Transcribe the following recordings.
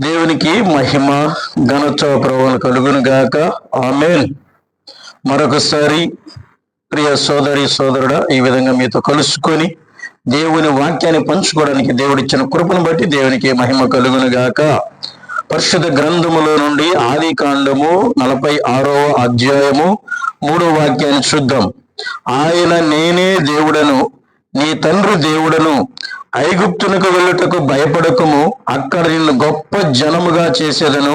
దేవునికి మహిమ ఘనత ప్రభావం కలుగును గాక. ఆమెన్. మరొకసారి ప్రియ సోదరి సోదరుడా ఈ విధంగా మీతో కలుసుకొని దేవుని వాక్యాన్ని పంచుకోవడానికి దేవుడిచ్చిన కృపను బట్టి దేవునికి మహిమ కలుగును గాక. పరిశుద్ధ గ్రంథములో నుండి ఆది కాండము నలభై ఆరవ అధ్యాయము మూడో వాక్యాన్ని చూద్దాం. ఆయన నేనే దేవుడను నీ తండ్రి దేవుడను ఐగుప్తునకు వెళ్ళుటకు భయపడకము. అక్కడ నిన్ను గొప్ప జనముగా చేసేదను.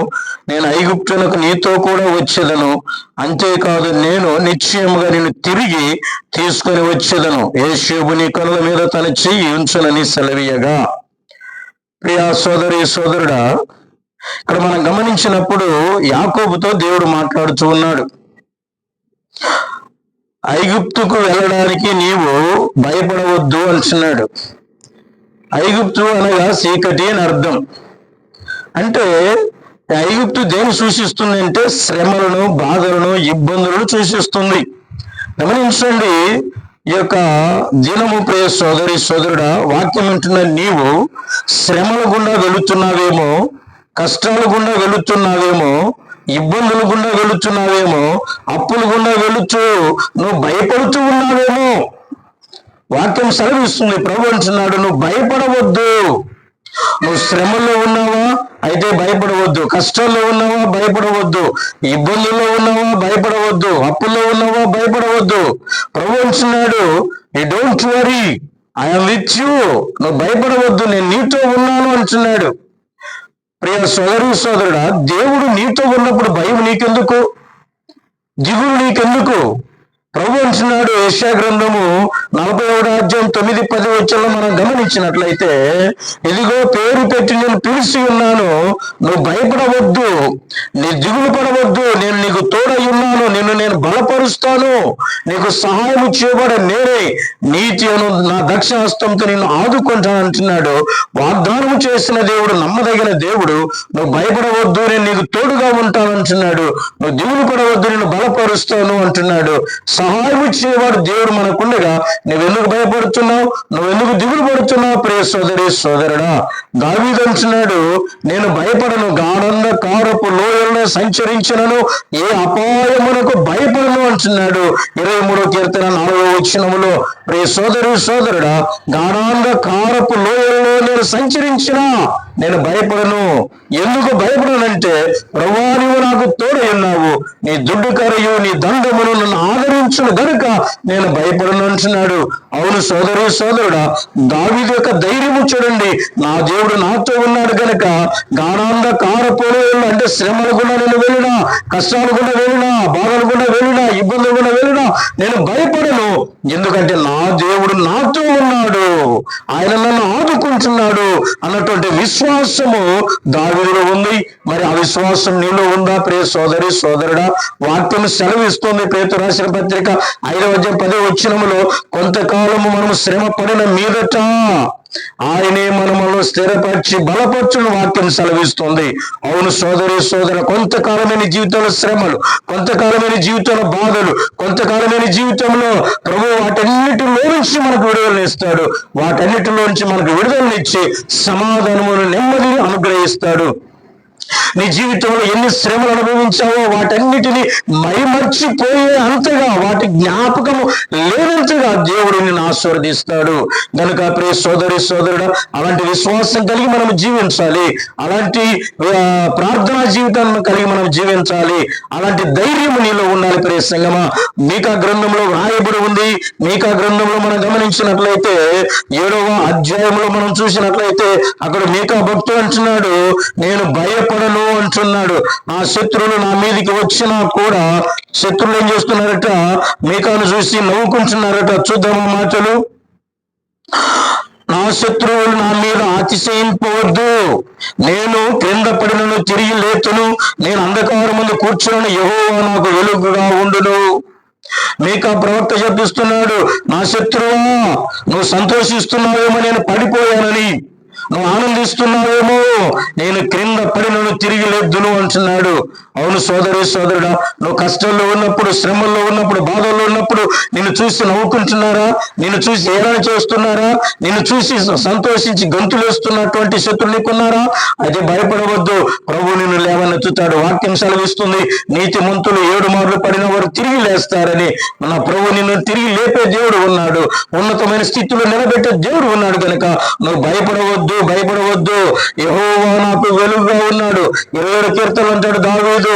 నేను ఐగుప్తునకు నీతో కూడా వచ్చేదను. అంతేకాదు నేను నిశ్చయముగా నిన్ను తిరిగి తీసుకొని వచ్చేదను. యేషేబు నీ కనుల మీద తన చెయ్యి ఉంచునని సెలవీయగా. ప్రియా సోదరి సోదరుడా ఇక్కడ మనం గమనించినప్పుడు యాకోబుతో దేవుడు మాట్లాడుతూ ఉన్నాడు. ఐగుప్తుకు వెళ్ళడానికి నీవు భయపడవద్దు అంటున్నాడు. ఐగుప్తు అనగా చీకటి అని అర్థం. అంటే ఐగుప్తు దేని సూచిస్తుంది అంటే శ్రమలను బాధలను ఇబ్బందులను సూచిస్తుంది. గమనించండి ఈ యొక్క దినము ప్రియ సోదరి సోదరుడా వాక్యం వింటున్న నీవు శ్రమల గుండా వెళుతున్నావేమో కష్టాల గుండా వెళుతున్నావేమో ఇబ్బందులు గుండా వెళుతున్నావేమో అప్పులు గుండా వెళుతూ నువ్వు భయపడుతూ ఉన్నావేమో. వాక్యం సెలవిస్తుంది. ప్రభు అంటున్నాడు నువ్వు భయపడవద్దు. నువ్వు శ్రమల్లో ఉన్నావా? అయితే భయపడవద్దు. కష్టాల్లో ఉన్నావా? భయపడవద్దు. ఇబ్బందుల్లో ఉన్నావా? భయపడవద్దు. అప్పుల్లో ఉన్నావా? భయపడవద్దు. ప్రభు అంటున్నాడు I don't worry I'm with you నువ్వు భయపడవద్దు. నేను నీతో ఉన్నాను అంటున్నాడు. ప్రియ సోదరు సోదరుడా దేవుడు నీతో ఉన్నప్పుడు భయం నీకెందుకు? దిగులు నీకెందుకు? ప్రభు అంటున్నాడు ఏషియా గ్రంథము నలభై ఏడు అధ్యాయం తొమ్మిది పది వచ్చల్లో మనం గమనించినట్లయితే ఇదిగో పేరు పెట్టి నేను పిలిచి ఉన్నాను నువ్వు భయపడవద్దు నీ దిగులు పడవద్దు నేను నీకు తోడై ఉన్నాను నిన్ను నేను బలపరుస్తాను నీకు సహాయం చేయబడ నేనే నీతి అను నా దక్షిణ హస్తంతో నిన్ను ఆదుకుంటాను అంటున్నాడు. వాగ్దానం చేసిన దేవుడు నమ్మదగిన దేవుడు నువ్వు భయపడవద్దు నేను నీకు తోడుగా ఉంటాను అంటున్నాడు. నువ్వు దిగులు పడవద్దు నేను బలపరుస్తాను అంటున్నాడు. సహాయం ఇచ్చేవాడు దేవుడు మనకుండగా నువ్వెందుకు భయపడుతున్నావు? నువ్వెందుకు దిగులు పడుతున్నావు ప్రియ సోదరి సోదరుడా? దావీదు నేను భయపడను గాఢంద కారపు లోయల్లో సంచరించినను ఏ అపాయమునకు భయపడను అంటున్నాడు. ఇరవై మూడో కీర్తన నాలుగో వచ్చినములో ప్రియ సోదరి సోదరుడా గాఢంద కారపు లోయల్లో నేను సంచరించినా నేను భయపడను. ఎందుకు భయపడనంటే ప్రభా నువ్వు నాకు తోడై ఉన్నావు. నీ దుడ్డు కరయు నీ దండమును నన్ను ఆదరించును గనుక నేను భయపడను అంటున్నాడు. అవును సోదరు సోదరుడా దావి యొక్క ధైర్యము చూడండి. నా దేవుడు నాతో ఉన్నాడు గనుక గానాంద కారపోలేళ్ళు అంటే శ్రమలు కూడా నేను వెళ్ళినా కష్టాలు కూడా వెళ్ళినా బాధలు కూడా వెళ్ళినా ఇబ్బందులు కూడా వెళ్ళినా నేను భయపడను. ఎందుకంటే నా దేవుడు నాతో ఉన్నాడు. ఆయన నన్ను ఆదుకుంటున్నాడు. అన్నటువంటి విశ్వాసము దావిలో ఉంది. మరి ఆ విశ్వాసం నీలో ఉందా? ప్రియ సోదరి సోదరుడా? వాక్యం సెలవిస్తుంది పేతు రాసిన పత్రిక ఐదవ అధ్యాయం పదే వచ్చినములో కొంతకాలము మనము శ్రమ పడిన మీదట ఆయనే మనములో స్థిరపరిచి బలపరచును వాక్యం సెలవిస్తుంది. అవును సోదరి సోదర కొంతకాలమైన జీవితంలో శ్రమలు కొంతకాలమైన జీవితంలో బాధలు కొంతకాలమైన జీవితంలో ప్రభు వాటన్నిటిలో నుంచి మనకు విడుదలనిస్తాడు వాటన్నిటిలో నుంచి మనకు విడుదలనిచ్చి సమాధానమును నెమ్మదిని అనుగ్రహిస్తాడు. నీ జీవితంలో ఎన్ని శ్రమలు అనుభవించావో వాటన్నిటిని మైమర్చిపోయే అంతగా వాటి జ్ఞాపకము లేనంతగా దేవుడు నిన్ను ఆశీర్వదిస్తాడు. కనుక ప్రియ సోదరి సోదరుడు అలాంటి విశ్వాసం కలిగి మనం జీవించాలి. అలాంటి ప్రార్థనా జీవితాన్ని కలిగి మనం జీవించాలి. అలాంటి ధైర్యం నీలో ఉండాలి ప్రియ సంగమా. మీకా గ్రంథంలో రాయబడి ఉంది. మీకా గ్రంథంలో మనం గమనించినట్లయితే ఏడవ అధ్యాయంలో మనం చూసినట్లయితే అక్కడ మీకా భక్తుడు అంటున్నాడు నేను భయపడను అంటున్నాడు. నా శత్రువులు నా మీదకి వచ్చినా కూడా శత్రువులు ఏం చేస్తున్నారట? మీకాను చూసి నవ్వుకుంటున్నారట. చూద్దాం మాటలు. నా శత్రువులు నా మీద అతిశయింపవద్దు. నేను క్రింద పడినను తిరిగి లేతును. నేను అంధకారం ముందు కూర్చుని యహో నాకు వెలుగుగా ఉండును. మీకా ప్రవక్త చెప్పిస్తున్నాడు నా శత్రువా నువ్వు సంతోషిస్తున్నావేమో నేను పడిపోయానని. నువ్వు ఆనందిస్తున్నావేమో నేను క్రింద పడినను తిరిగి లేదును అంటున్నాడు. అవును సోదరి సోదరుడా నువ్వు కష్టంలో ఉన్నప్పుడు శ్రమల్లో ఉన్నప్పుడు బాధల్లో ఉన్నప్పుడు నిన్ను చూసి నవ్వుకుంటున్నారా? నిన్ను చూసి ఏదైనా చేస్తున్నారా? నిన్ను చూసి సంతోషించి గంతులు వేస్తున్నటువంటి శత్రులు నీకున్నారా అయితే భయపడవద్దు. ప్రభు నిన్ను లేవనెత్తుతాడు. వాక్యం సెలవిస్తుంది. నీతి మంతులు ఏడు మార్లు పడిన వారు తిరిగి లేస్తారని. మన ప్రభు నిన్ను తిరిగి లేపే దేవుడు ఉన్నాడు. ఉన్నతమైన స్థితిలో నిలబెట్టే దేవుడు ఉన్నాడు కనుక నువ్వు భయపడవద్దు భయపడవద్దు. యహో యహోవా నాకు వెలుగుగా ఉన్నాడు. ఇరవై కీర్తనలు అంటాడు దావీదు?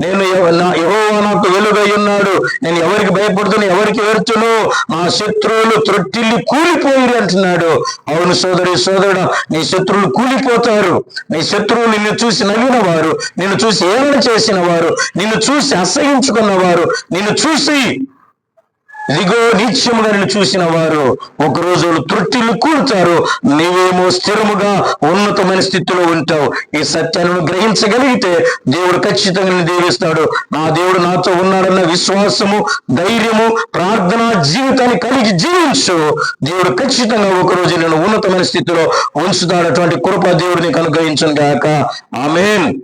నేను యహోవా నాకు వెలుగై ఉన్నాడు. నేను ఎవరికి భయపడుతున్నా ఎవరికి ఏడ్చును? నా శత్రువులు త్రొట్టిల్లి కూలిపోయి అంటున్నాడు. అవును సోదరి సోదరుడు నీ శత్రువులు కూలిపోతారు. నీ శత్రువులు నిన్ను చూసి నవ్విన వారు నిన్ను చూసి ఏమైనా చేసిన వారు నిన్ను చూసి అసహించుకున్న వారు నిన్ను చూసి ఇదిగో నిత్యముగా చూసిన వారు ఒక రోజు త్రుట్టిల్లు కూలుతారు నీవేమో స్థిరముగా ఉన్నతమైన స్థితిలో ఉంటావు. ఈ సత్యాలను గ్రహించగలిగితే దేవుడు ఖచ్చితంగా దీవిస్తాడు. నా దేవుడు నాతో ఉన్నాడన్న విశ్వాసము ధైర్యము ప్రార్థన జీవితాన్ని కలిగి జీవించు. దేవుడు ఖచ్చితంగా ఒక రోజు నేను ఉన్నతమైన స్థితిలో ఉంచుతాడు. అటువంటి కృప దేవుడిని కనుగ్రహించను కాక గాక. ఆమెన్.